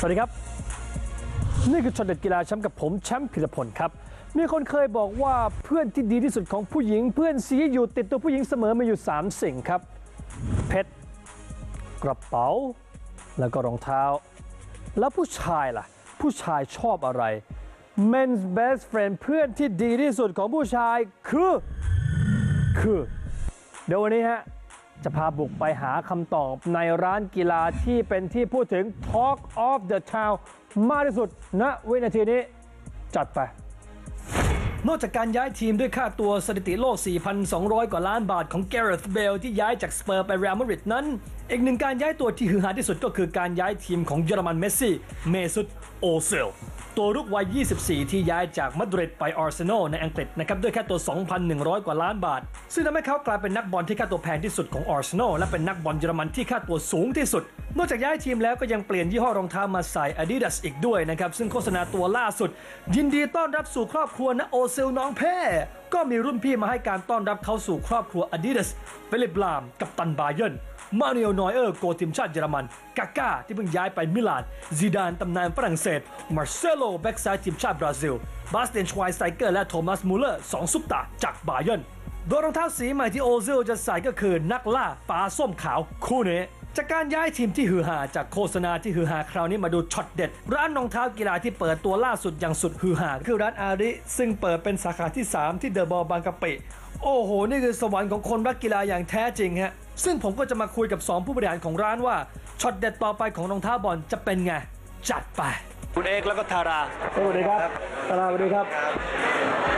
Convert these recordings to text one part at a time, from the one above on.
สวัสดีครับ นี่คือช็อตเด็ดกีฬาแชมป์กับผมแชมป์พิรพลครับ มีคนเคยบอกว่าเพื่อนที่ดีที่สุดของผู้หญิง เพื่อนซีอยู่ติดตัวผู้หญิงเสมอมาอยู่ 3 สิ่งครับ เพชรกระเป๋า แล้วก็รองเท้า แล้วผู้ชายล่ะ ผู้ชายชอบอะไร men's best friend เพื่อนที่ดีที่สุดของผู้ชายคือ คือ เดี๋ยววันนี้ฮะ จะพาบุกไปหาคำตอบในร้านกีฬาที่เป็นที่พูดถึง Talk of the Town มากที่สุดณวินาทีนี้ จัดไป นอกจากการย้ายทีมด้วยค่าตัวสถิติโลก 4,200 กว่าล้านบาทของ Gareth Bale ที่ย้ายจากสเปอร์ไปเรอัลมาดริดนั้น อีกหนึ่งการย้ายตัวที่ฮือฮาที่สุดก็คือการย้ายทีมของเยอรมันเมสซี่ เมซุตโอเซล ตัวรุกวัย 24 ที่ย้ายจากมาดริดไปอาร์เซนอลในอังกฤษนะครับด้วยค่าตัว 2,100 กว่าล้านบาท ซึ่งทำให้เขากลายเป็นนักบอลที่ค่าตัวแพงที่สุดของอาร์เซนอลและเป็นนักบอลเยอรมันที่ค่าตัวสูงที่สุด นอกจากย้ายทีมแล้วก็ยังเปลี่ยนยี่ห้อรองเท้ามาใส่ Adidas อีกด้วยนะครับซึ่งโฆษณาตัวล่าสุด ยินดีต้อนรับสู่ครอบครัวนะโอเซลน้องแพ่ก็มีรุ่นพี่มาให้การต้อนรับเขาสู่ครอบครัว Adidas เฟลิปลามกับตันบาเยน มาริโอนอยเออร์โกทีมชาติเยอรมัน กาก้าที่เพิ่งย้ายไปมิลานซีดานตำนานฝรั่งเศส มาร์เซโลแบ็กซ้ายทีมชาติบราซิล บาสเตนชวายสไตเกอร์และโทมัสมูเลอร์สองซุปตาจากบาเยนโดยรองเท้าสีใหม่ที่โอซิลจะใส่ก็คือนักล่าปลาส้มขาวคู่นี้จากการย้ายทีมที่ฮือฮาจากโฆษณาที่ฮือฮาคราวนี้มาดูช็อตเด็ด ร้านรองเท้ากีฬาที่เปิดตัวล่าสุดอย่างสุดฮือฮาคือร้านอาริซึ่งเปิดเป็นสาขาที่ 3 ที่เดอะบอลบางกะปิ โอ้โห นี่คือสวรรค์ของคนรักกีฬาอย่างแท้จริงฮะซึ่งผมก็จะมาคุยกับ 2 ผู้บริหารของร้านว่าช็อตเด็ดต่อไปของรองเท้าบอลจะเป็นไง จัดไป คุณเอกแล้วก็ทารา สวัสดีครับทาราสวัสดีครับ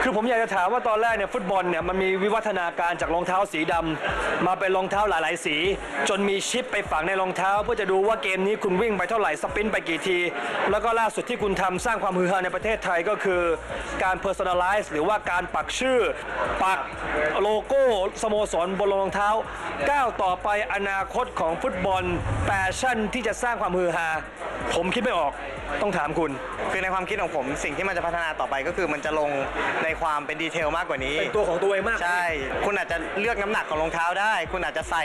คือผมอยากจะถามว่าตอนแรกเนี่ยฟุตบอลเนี่ยมันมีวิวัฒนาการจากรองเท้าสีดำมาเป็นรองเท้าหลาย ๆ สี จนมีชิปไปฝังในรองเท้า เพื่อจะดูว่าเกมนี้คุณวิ่งไปเท่าไหร่สปรินต์ไปกี่ที แล้วก็ล่าสุดที่คุณทำสร้างความฮือฮาในประเทศไทยก็คือการ personalize หรือว่าการปักชื่อ ปักโลโก้สโมสรบนรองเท้าก้าวต่อไปอนาคตของฟุตบอลแฟชั่นที่จะสร้างความฮือฮา ผมคิดไม่ออกต้องถามคุณ คือในความคิดของผมสิ่งที่มันจะพัฒนาต่อไปก็คือมันจะลงในความเป็นดีเทลมากกว่านี้ เป็นตัวของตัวเองมาก ใช่ คุณอาจจะเลือกน้ำหนักของรองเท้าได้ คุณอาจจะใส่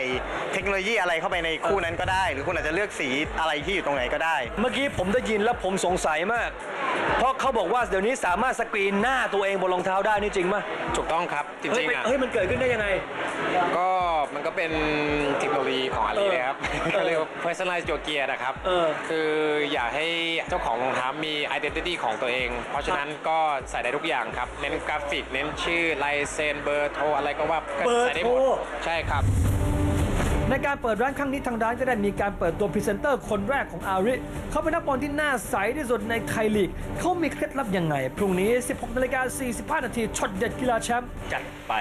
เทคโนโลยีอะไรเข้าไปในคู่นั้นก็ได้ หรือคุณอาจจะเลือกสีอะไรที่อยู่ตรงไหนก็ได้ เมื่อกี้ผมได้ยินแล้วผมสงสัยมาก เพราะเขาบอกว่าเดี๋ยวนี้สามารถสกรีนหน้าตัวเองบนรองเท้าได้นี่จริงไหมถูกต้องครับจเฮ้ยริงๆอะเฮ้ยมันเกิดขึ้นได้ยังไง ก็ มันก็เป็นเทคโนโลยีของอาลีเออเลยครับเออเขาเรียกว่า personalize your gear นะครับ เออ คืออยากให้เจ้าของรองเท้ามี identity ของตัวเอง เพราะฉะนั้นก็ใส่ได้ทุกอย่างครับ เน้นกราฟิก เน้นชื่อลายเซ็นเบอร์โทรอะไรก็ว่าก็เบอร์ใส่ได้หมดโทร ใช่ครับ ในการเปิดร้านครั้งนี้ทางร้านก็ได้มีการเปิดตัวพรีเซนเตอร์คนแรกของอาริ เขาเป็นนักบอลที่หน้าใสที่สุดในไทยลีก เขามีเคล็ดลับยังไง พรุ่งนี้ 16นาฬิกา45 นาทีช็อตเด็ดกีฬาแชมป์ จัดไป